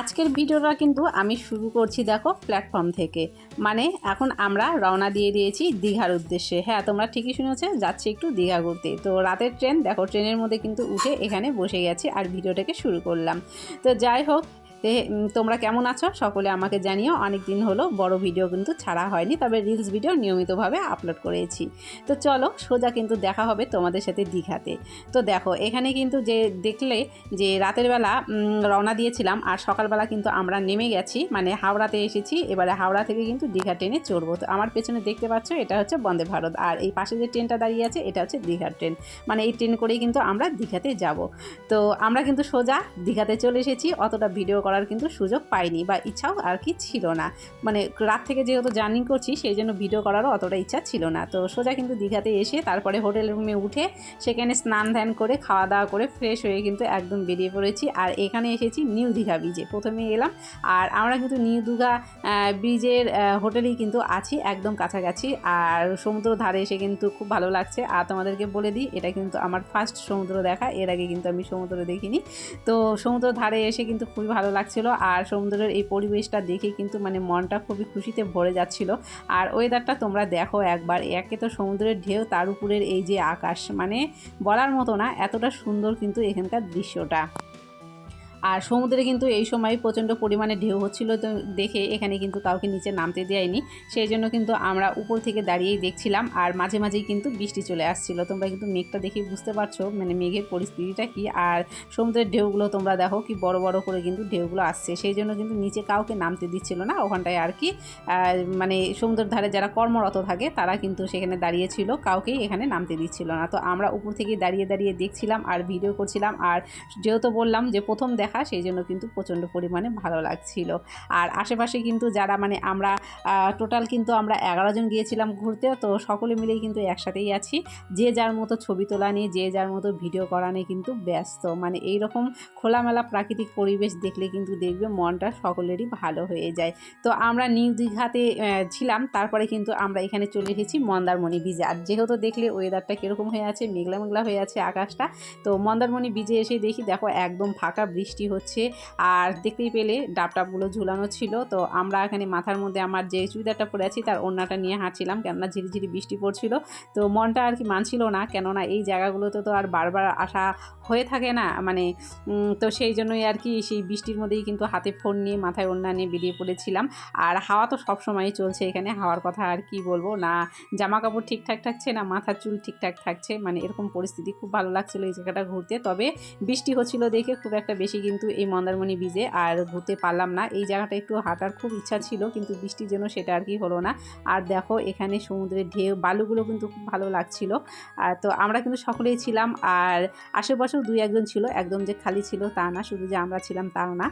আজকের ভিডিওটা কিন্তু আমি শুরু করছি দেখো প্ল্যাটফর্ম থেকে। মানে এখন আমরা রওনা দিয়ে দিয়েছি দীঘার উদ্দেশ্যে। হ্যাঁ তোমরা ঠিকই শুনেছো, যাচ্ছি একটু দীঘা ঘুরতে। তো রাতের ট্রেন, দেখো, ট্রেনের মধ্যে কিন্তু উঠে এখানে বসে গেছি আর ভিডিওটাকে শুরু করলাম। তো যাই হোক তে তোমরা কেমন আছো? সকলে আমাকে জানিও। অনেক দিন হলো, বড় ভিডিও কিন্তু ছাড়া হয়নি, তবে রিলস ভিডিও নিয়মিতভাবে আপলোড করেছি। তো চলো, সোজা কিন্তু দেখা হবে তোমাদের সাথে দীঘাতে। তো দেখো, এখানে কিন্তু যে দেখলে যে রাতের বেলা রওনা দিয়েছিলাম, আর সকালবেলা কিন্তু আমরা নেমে গেছি মানে হাওড়াতে এসেছি, এবারে হাওড়া থেকে কিন্তু দীঘা ট্রেনে চড়বো। তো আমার পেছনে দেখতে পাচ্ছ, এটা হচ্ছে বন্দে ভারত, আর এই পাশে যে ট্রেনটা দাঁড়িয়ে আছে, এটা হচ্ছে দীঘার ট্রেন। মানে এই ট্রেন করেই কিন্তু আমরা দীঘাতে যাব। তো আমরা কিন্তু সোজা দীঘাতে চলে এসেছি, অতটা ভিডিও করার কিন্তু সুযোগ পাইনি বা ইচ্ছাও আর কি ছিল না। মানে রাত থেকে যেহেতু জার্নি করছি, সেই জন্য ভিডিও করারও অতটা ইচ্ছা ছিল না। তো সোজা কিন্তু দীঘাতে এসে তারপরে হোটেল রুমে উঠে সেখানে স্নান ধ্যান করে, খাওয়া দাওয়া করে ফ্রেশ হয়ে কিন্তু একদম বেরিয়ে পড়েছি। আর এখানে এসেছি নিউ দীঘা ব্রিজে প্রথমে এলাম। আর আমরা কিন্তু নিউ দীঘা ব্রিজের হোটেলেই কিন্তু আছি একদম কাছাকাছি। আর সমুদ্র ধারে এসে কিন্তু খুব ভালো লাগছে। আর তোমাদেরকে বলে দিই, এটা কিন্তু আমার ফার্স্ট সমুদ্র দেখা। এর আগে কিন্তু আমি সমুদ্র দেখিনি। তো সমুদ্র ধারে এসে কিন্তু খুবই ভালো লাগছিল আর সমুদ্রের এই পরিবেশটা দেখে কিন্তু মানে মনটা খুবই খুশিতে ভরে যাচ্ছিল। আর ওয়েদারটা তোমরা দেখো একবার, একে তো সমুদ্রের ঢেউ, তার উপরের এই যে আকাশ মানে বলার মতো না, এতটা সুন্দর কিন্তু এখানকার দৃশ্যটা। আর সমুদ্রে কিন্তু এই সময় প্রচণ্ড পরিমাণে ঢেউ হচ্ছিল তো দেখে এখানে কিন্তু কাউকে নিচে নামতে দেয়নি। সেই জন্য কিন্তু আমরা উপর থেকে দাঁড়িয়েই দেখছিলাম আর মাঝে মাঝেই কিন্তু বৃষ্টি চলে আসছিল। তোমরা কিন্তু মেঘটা দেখে বুঝতে পারছ মানে মেঘের পরিস্থিতিটা কি? আর সমুদ্রের ঢেউগুলো তোমরা দেখো কি বড় বড় করে কিন্তু ঢেউগুলো আসছে। সেই জন্য কিন্তু নিচে কাউকে নামতে দিচ্ছিল না। ওখানটায় আর কি মানে সমুদ্রের ধারে যারা কর্মরত থাকে তারা কিন্তু সেখানে দাঁড়িয়েছিল, কাউকেই এখানে নামতে দিচ্ছিল না। তো আমরা উপর থেকে দাঁড়িয়ে দাঁড়িয়ে দেখছিলাম আর ভিডিও করছিলাম। আর যেহেতু বললাম যে প্রথম দেখা সেই জন্য কিন্তু প্রচণ্ড পরিমাণে ভালো লাগছিল। আর আশেপাশে কিন্তু যারা মানে আমরা টোটাল কিন্তু আমরা এগারো জন গিয়েছিলাম ঘুরতে, তো সকলে মিলেই কিন্তু একসাথেই আছি। যে যার মতো ছবি তোলা নিয়ে, যে যার মতো ভিডিও করা নিয়ে কিন্তু ব্যস্ত। মানে এই রকম খোলামেলা প্রাকৃতিক পরিবেশ দেখলে কিন্তু দেখবে মনটা সকলেরই ভালো হয়ে যায়। তো আমরা নিউ দীঘাতে ছিলাম, তারপরে কিন্তু আমরা এখানে চলে এসেছি মন্দারমণি বিজে আর যেহেতু দেখলে ওয়েদারটা কীরকম হয়ে আছে মেঘলা মেঘলা হয়ে আছে আকাশটা, তো মন্দারমণি বিজে এসে দেখি, দেখো একদম ফাঁকা বৃষ্টি হচ্ছে? আর দেখতেই পেলে ডাব টাবগুলো ঝুলানো ছিল। তো আমরা এখানে মাথার মধ্যে আমার যে চুড়িদারটা পরে আছি, তার ওড়নাটা নিয়ে হাঁটছিলাম কেননা ঝিরিঝিরি বৃষ্টি পড়ছিল। তো মনটা আর কি মানছিল না, কেননা এই জায়গাগুলোতে তো আর বারবার আসা হয়ে থাকে না। মানে তো সেই জন্যই আর কি সেই বৃষ্টির মধ্যেই কিন্তু হাতে ফোন নিয়ে, মাথায় ওড়না নিয়ে বেরিয়ে পড়েছিলাম। আর হাওয়া তো সবসময়ই চলছে এখানে, হাওয়ার কথা আর কি বলব। না জামা কাপড় ঠিকঠাক থাকছে, না মাথার চুল ঠিকঠাক থাকছে। মানে এরকম পরিস্থিতি খুব ভালো লাগছিল এই জায়গাটা ঘুরতে। তবে বৃষ্টি হচ্ছিল দেখে খুব একটা বেশি কিন্তু এই মন্দারমণি বীজে আর ঘুরতে পারলাম না। এই জায়গাটা একটু হাঁটার খুব ইচ্ছা ছিল, কিন্তু বৃষ্টির জন্য সেটা আর কি হলো না। আর দেখো, এখানে সমুদ্রের ঢেউ, বালুগুলো কিন্তু খুব ভালো লাগছিল। আর তো আমরা কিন্তু সকলেই ছিলাম, আর আশেপাশেও দুই একজন ছিল, একদম যে খালি ছিল তা না, শুধু যে আমরা ছিলাম তাও না।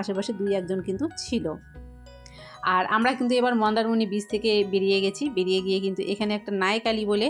আশেপাশে দুই একজন কিন্তু ছিল। আর আমরা কিন্তু এবার মন্দারমণি বীজ থেকে বেরিয়ে গেছি। বেরিয়ে গিয়ে কিন্তু এখানে একটা নায়কালী বলে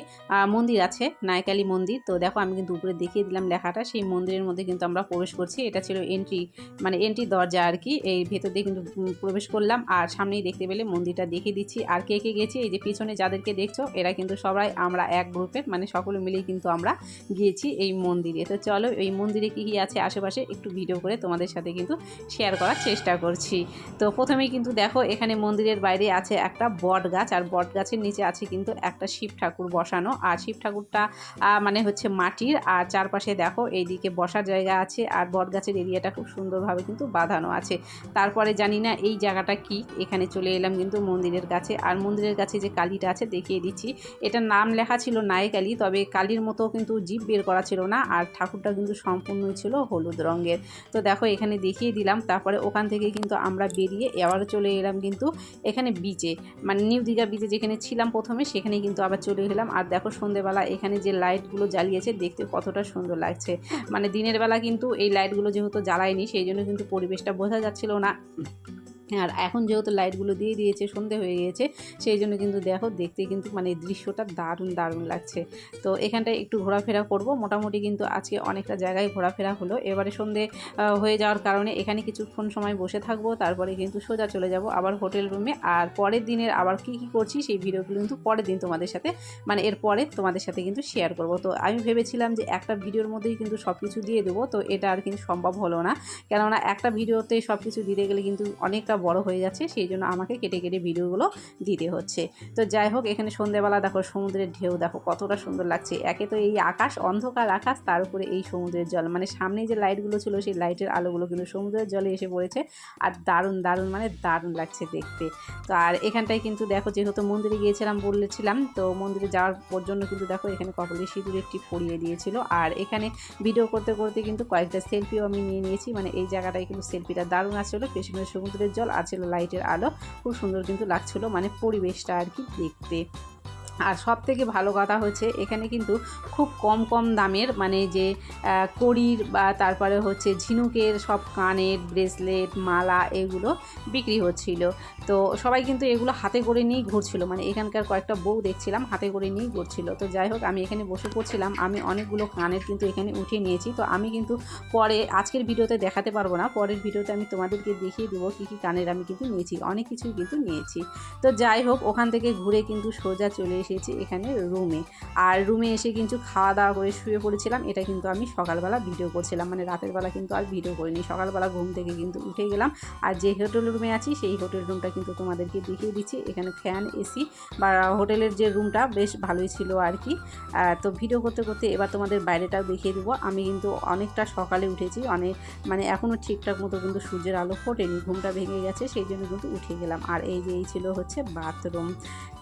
মন্দির আছে, নায়কালী মন্দির। তো দেখো আমি কিন্তু উপরে দেখিয়ে দিলাম লেখাটা। সেই মন্দিরের মধ্যে কিন্তু আমরা প্রবেশ করছি। এটা ছিল এন্ট্রি মানে এন্ট্রি দরজা আর কি। এই ভেতর দিয়ে কিন্তু প্রবেশ করলাম। আর সামনেই দেখতে পেলে মন্দিরটা দেখিয়ে দিচ্ছি। আর কে কে গেছি? এই যে পিছনে যাদেরকে দেখছ, এরা কিন্তু সবাই আমরা এক গ্রুপের মানে সকলে মিলেই কিন্তু আমরা গিয়েছি এই মন্দিরে। তো চলো, এই মন্দিরে কী কী আছে আশেপাশে একটু ভিডিও করে তোমাদের সাথে কিন্তু শেয়ার করার চেষ্টা করছি। তো প্রথমেই কিন্তু দেখো, এখানে মন্দিরের বাইরে আছে একটা বট গাছ, আর বট গাছের নিচে আছে কিন্তু একটা শিব ঠাকুর বসানো। আর শিব ঠাকুরটা মানে হচ্ছে মাটির, আর চারপাশে দেখো এইদিকে বসার জায়গা আছে, আর বট গাছের এরিয়াটা খুব সুন্দরভাবে কিন্তু বাঁধানো আছে। তারপরে জানি না এই জায়গাটা কি, এখানে চলে এলাম কিন্তু মন্দিরের কাছে। আর মন্দিরের কাছে যে কালীটা আছে দেখিয়ে দিচ্ছি। এটার নাম লেখা ছিল নায়কালী তবে কালীর মতো কিন্তু জীব বের করা ছিল না, আর ঠাকুরটা কিন্তু সম্পূর্ণই ছিল হলুদ রঙের। তো দেখো এখানে দেখিয়ে দিলাম, তারপরে ওখান থেকে কিন্তু আমরা বেরিয়ে আবার চলে এলাম কিন্তু এখানে বিচে মানে নিউ দীঘা বিচে যেখানে ছিলাম প্রথমে সেখানে কিন্তু আবার চলে গেলাম আর দেখো সন্ধেবেলা এখানে যে লাইটগুলো জ্বালিয়েছে, দেখতে কতটা সুন্দর লাগছে। মানে দিনের বেলা কিন্তু এই লাইটগুলো যেহেতু জ্বালায়নি, সেই জন্য কিন্তু পরিবেশটা বোঝা যাচ্ছিল না। আর এখন যেহেতু লাইটগুলো দিয়ে দিয়েছে, সন্ধে হয়ে গিয়েছে, সেই জন্য কিন্তু দেখো, দেখতে কিন্তু মানে দৃশ্যটা দারুণ দারুণ লাগছে। তো এখানটায় একটু ঘোরাফেরা করব। মোটামুটি কিন্তু আজকে অনেকটা জায়গায় ঘোরাফেরা হলো। এবারে সন্ধে হয়ে যাওয়ার কারণে এখানে কিছুক্ষণ সময় বসে থাকব, তারপরে কিন্তু সোজা চলে যাব আবার হোটেল রুমে আর পরের দিনের আবার কি কি করছি, সেই ভিডিওগুলো কিন্তু পরের দিন তোমাদের সাথে মানে এর পরে তোমাদের সাথে কিন্তু শেয়ার করব। তো আমি ভেবেছিলাম যে একটা ভিডিওর মধ্যেই কিন্তু সব কিছু দিয়ে দেবো, তো এটা আর কিন্তু সম্ভব হলো না। কেননা একটা ভিডিওতে সব কিছু দিতে গেলে কিন্তু অনেকটা বড় হয়ে যাচ্ছে, সেই জন্য আমাকে কেটে কেটে ভিডিওগুলো দিতে হচ্ছে। তো যাই হোক, এখানে সন্ধেবেলা দেখো, সমুদ্রের ঢেউ দেখো, কতটা সুন্দর লাগছে। একে তো এই আকাশ, অন্ধকার আকাশ, তার উপরে এই সমুদ্রের জল। মানে সামনে যে লাইটগুলো ছিল, সেই লাইটের আলোগুলো কিন্তু সমুদ্রের জলে এসে পড়েছে আর দারুণ দারুণ মানে দারুণ লাগছে দেখতে। তো আর এখানটায় কিন্তু দেখো, যেহেতু মন্দিরে গিয়েছিলাম বলেছিলাম, তো মন্দিরে যাওয়ার জন্য কিন্তু দেখো, এখানে কপালে সিঁদুর একটি পরিয়ে দিয়েছিল। আর এখানে ভিডিও করতে করতে কিন্তু কয়েকটা সেলফিও আমি নিয়ে নিয়েছি। মানে এই জায়গাটায় কিন্তু সেলফিটা দারুণ আসছিল, পেছনে সমুদ্রের জল আর ছিল লাইটের আলো। খুব সুন্দর কিন্তু লাগছিল মানে পরিবেশটা আর কি দেখতে। আর সব থেকে ভালো কথা হচ্ছে, এখানে কিন্তু খুব কম কম দামের মানে যে কড়ির বা তারপরে হচ্ছে ঝিনুকের সব কানের ব্রেসলেট, মালা এগুলো বিক্রি হচ্ছিল। তো সবাই কিন্তু এগুলো হাতে করে নিয়েই ঘুরছিল। মানে এখানকার কয়েকটা বউ দেখছিলাম, হাতে করে নিয়েই ঘুরছিল। তো যাই হোক, আমি এখানে বসে পড়ছিলাম। আমি অনেকগুলো কানের কিন্তু এখানে উঠিয়ে নিয়েছি। তো আমি কিন্তু পরে, আজকের ভিডিওতে দেখাতে পারব না। পরের ভিডিওতে আমি তোমাদেরকে দেখিয়ে দেবো কী কী কানের আমি কিন্তু নিয়েছি। অনেক কিছুই কিন্তু নিয়েছি। তো যাই হোক, ওখান থেকে ঘুরে কিন্তু সোজা চলে এসেছি এখানে রুমে আর রুমে এসে কিন্তু খাওয়া দাওয়া করে শুয়ে পড়েছিলাম, এটা কিন্তু আমি সকালবেলা ভিডিও করছিলাম। মানে রাতের বেলা কিন্তু আর ভিডিও করিনি, সকালবেলা ঘুম থেকে কিন্তু উঠে গেলাম। আর যে হোটেল রুমে আছি, সেই হোটেল রুমটা কিন্তু তোমাদেরকে দেখিয়ে দিচ্ছি। এখানে ফ্যান এসি বা হোটেলের যে রুমটা বেশ ভালোই ছিল আর কি। তো ভিডিও করতে করতে এবার তোমাদের বাইরেটাও দেখিয়ে দেবো। আমি কিন্তু অনেকটা সকালে উঠেছি, অনেক মানে এখনও ঠিকঠাক মতো কিন্তু সূর্যের আলো ফোটেনি, ঘুমটা ভেঙে গেছে, সেই জন্য কিন্তু উঠে গেলাম। আর এই যে এই ছিল হচ্ছে বাথরুম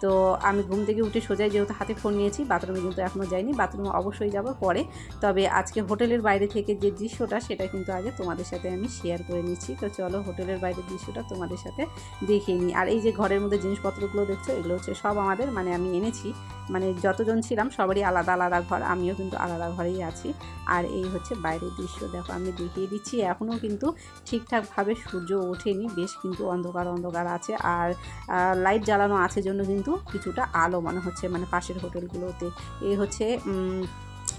তো আমি ঘুম থেকে উঠে সোজাই যেহেতু হাতে ফোন নিয়েছি, বাথরুমে কিন্তু এখনও যাইনি, বাথরুমে অবশ্যই যাব পরে। তবে আজকে হোটেলের বাইরে থেকে যে দৃশ্যটা, সেটা কিন্তু আগে তোমাদের সাথে আমি শেয়ার করে নিচ্ছি। তো চলো হোটেলের বাইরের দৃশ্যটা তোমাদের সাথে দেখিয়ে নিই। আর এই যে ঘরের মধ্যে জিনিসপত্রগুলো দেখছ, এগুলো হচ্ছে সব আমাদের মানে আমি এনেছি। মানে যতজন ছিলাম, সবারই আলাদা আলাদা ঘর, আমিও কিন্তু আলাদা ঘরেই আছি। আর এই হচ্ছে বাইরের দৃশ্য, দেখো আমি দেখিয়ে দিচ্ছি। এখনও কিন্তু ঠিকঠাকভাবে সূর্য ওঠেনি, বেশ কিন্তু অন্ধকার অন্ধকার আছে। আর লাইট জ্বালানো আছে জন্য কিন্তু কিছুটা আলো মনে হচ্ছে মানে পাশের হোটেলগুলোতে। এ হচ্ছে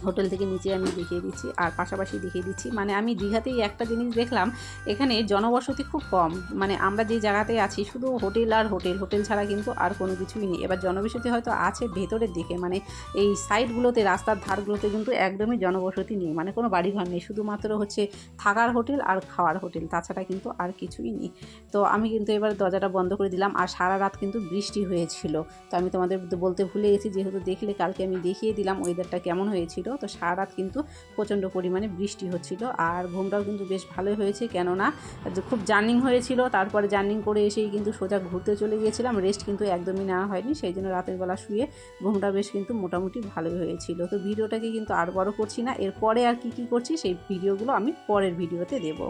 হোটেল থেকে নিচে আমি দেখিয়ে দিচ্ছি, আর পাশাপাশি দেখিয়ে দিচ্ছি। মানে আমি দীঘাতেই একটা জিনিস দেখলাম, এখানে জনবসতি খুব কম। মানে আমরা যে জায়গাতে আছি, শুধু হোটেল আর হোটেল। হোটেল ছাড়া কিন্তু আর কোনো কিছুই নেই। এবার জনবসতি হয়তো আছে ভেতরের দিকে মানে এই সাইডগুলোতে, রাস্তার ধারগুলোতে কিন্তু একদমই জনবসতি নেই। মানে কোনো বাড়িঘর নেই, শুধুমাত্র হচ্ছে থাকার হোটেল আর খাওয়ার হোটেল, তাছাড়া কিন্তু আর কিছুই নেই। তো আমি কিন্তু এবার দরজাটা বন্ধ করে দিলাম, আর সারা রাত কিন্তু বৃষ্টি হয়েছিল। তো আমি তোমাদের বলতে ভুলে গেছি, যেহেতু দেখলে কালকে আমি দেখিয়ে দিলাম ওয়েদারটা কেমন হয়েছিল। তো সারা রাত কিন্তু প্রচণ্ড পরিমাণে বৃষ্টি হচ্ছিল। আর ঘুমটাও কিন্তু বেশ ভালোই হয়েছে। কেননা খুব জার্নিং হয়েছিল। তারপরে জার্নিং করে এসেই কিন্তু সোজা ঘুরতে চলে গিয়েছিলাম। রেস্ট কিন্তু একদমই নেওয়া হয়নি। সেই জন্য রাতের বেলা শুয়ে ঘুমটা বেশ কিন্তু মোটামুটি ভালোই হয়েছিল। তো ভিডিওটাকে কিন্তু আর বড় করছি না। এরপরে আর কি কি করছি সেই ভিডিওগুলো আমি পরের ভিডিওতে দেবো।